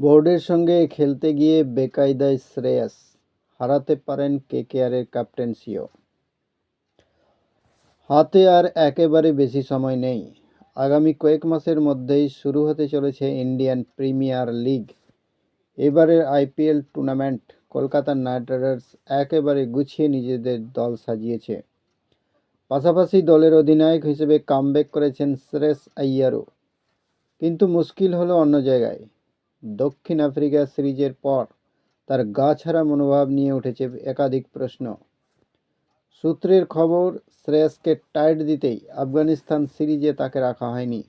বোর্ডের সঙ্গে খেলতে গিয়ে বেকায়দায় শ্রেয়াস, হারাতে পারেন কেকেআরের ক্যাপ্টেন্সিও হাতে আর একেবারে বেশি সময় নেই। আগামী কয়েক মাসের মধ্যেই শুরু হতে চলেছে ইন্ডিয়ান প্রিমিয়ার লিগ। এবারের IPL tournament Kolkata Knight Riders একেবারে গুছিয়ে নিজেদের দল সাজিয়েছে। পাশাপাশি দলের অধিনায়ক হিসেবে কামব্যাক করেছেন শ্রেয়স আইয়ারও। কিন্তু মুশকিল হলো অন্য জায়গায়। দক্ষিণ আফ্রিকা সিরিজের পর তার গা ছাড়া মনোভাব নিয়ে উঠেছে একাধিক প্রশ্ন। সূত্রের খবর, শ্রেয়সকে টাইট দিতেই আফগানিস্তান সিরিজে তাকে রাখা হয়নি।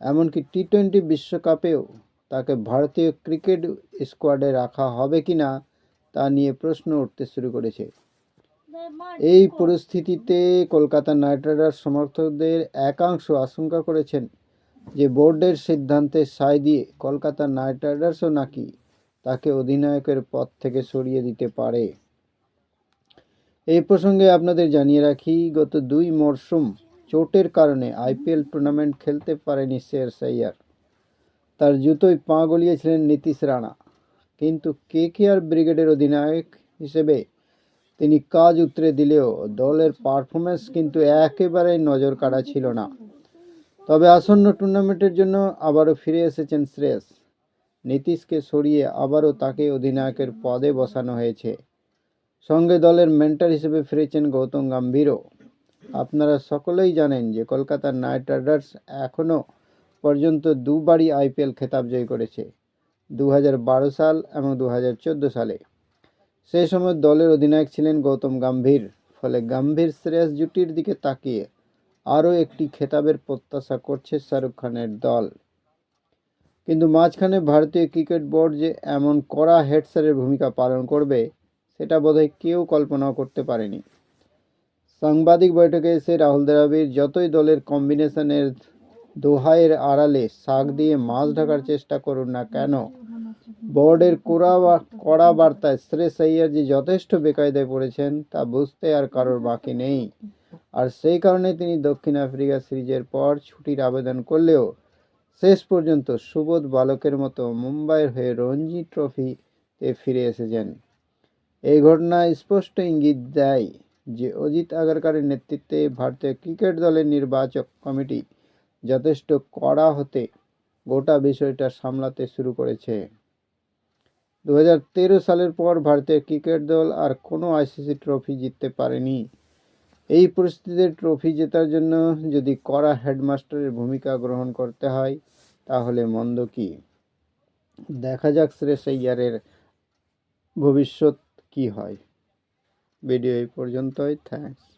এমনকি টি টোয়েন্টি বিশ্বকাপেও তাকে ভারতীয় ক্রিকেট স্কোয়াডে রাখা হবে কি না তা নিয়ে প্রশ্ন উঠতে শুরু করেছে। এই পরিস্থিতিতে কলকাতা নাইট রাইডার্স সমর্থকদের একাংশ আশঙ্কা করেছেন যে বোর্ডের সিদ্ধান্তে সায় দিয়ে কলকাতা নাইট রাইডার্সও নাকি তাকে অধিনায়কের পদ থেকে সরিয়ে দিতে পারে। এই প্রসঙ্গে আপনাদের জানিয়ে রাখি, গত দুই মরশুম চোটের কারণে আইপিএল টুর্নামেন্ট খেলতে পারেনি শের সাইয়ার। তার জুতোয় পা গলিয়েছিলেন নীতিশ রানা। কিন্তু কে কে আর ব্রিগেডের অধিনায়ক হিসেবে তিনি কাজ উতরে দিলেও দলের পারফরমেন্স কিন্তু একেবারেই নজর কাড়া ছিল না। তবে আসন্ন টুর্নামেন্টের জন্য আবারও ফিরে এসেছেন শ্রেয়স। নীতিশকে সরিয়ে আবারও তাকে অধিনায়কের পদে বসানো হয়েছে। সঙ্গে দলের মেন্টার হিসেবে ফিরেছেন গৌতম গম্ভীরও। আপনারা সকলেই জানেন যে কলকাতার নাইট রাইডার্স এখনও পর্যন্ত দুবারই আইপিএল খেতাব জয় করেছে দু হাজার বারো সাল এবং দু হাজার চোদ্দ সালে। সেই সময় দলের অধিনায়ক ছিলেন গৌতম গম্ভীর, ফলে গম্ভীর শ্রেয়স জুটির দিকে তাকিয়ে আরও একটি খেতাবের প্রত্যাশা করছে শাহরুখ খানের দল। কিন্তু মাঝখানে ভারতীয় ক্রিকেট বোর্ড যে এমন কড়া হেডসারের ভূমিকা পালন করবে, সেটা বোধহয় কেউ কল্পনাও করতে পারেনি। সাংবাদিক বৈঠকে এসে রাহুল দ্রাবিড় যতই দলের কম্বিনেশনের দোহাইয়ের আড়ালে শাক দিয়ে মাছ ঢাকার চেষ্টা করুন না কেন, বোর্ডের কোড়া কড়া বার্তায় আইয়ার যে যথেষ্ট বেকায়দায় পড়েছেন, তা বুঝতে আর কারোর বাকি নেই। আর সেই কারণে তিনি দক্ষিণ আফ্রিকা সিরিজের পর ছুটির আবেদন করলেও শেষ পর্যন্ত সুবোধ বালকের মতো মুম্বাইয়ের হয়ে রঞ্জি ট্রফিতে ফিরে এসেছেন। এই ঘটনা স্পষ্ট ইঙ্গিত দেয় যে অজিত আগারকারের নেতৃত্বে ভারতীয় ক্রিকেট দলের নির্বাচক কমিটি যথেষ্ট কড়া হতে গোটা বিষয়টা সামলাতে শুরু করেছে। দু হাজার তেরো সালের পর ভারতীয় ক্রিকেট দল আর কোনো আইসিসি ট্রফি জিততে পারেনি। এই পরিস্থিতিতে ট্রফি জেতার জন্য যদি কড়া হেডমাস্টারের ভূমিকা গ্রহণ করতে হয়, তাহলে মন্দ কি? দেখা যাক শ্রেষ ইয়ারের ভবিষ্যৎ কি হয়। ভিডিও এই পর্যন্তই থ্যাঙ্কস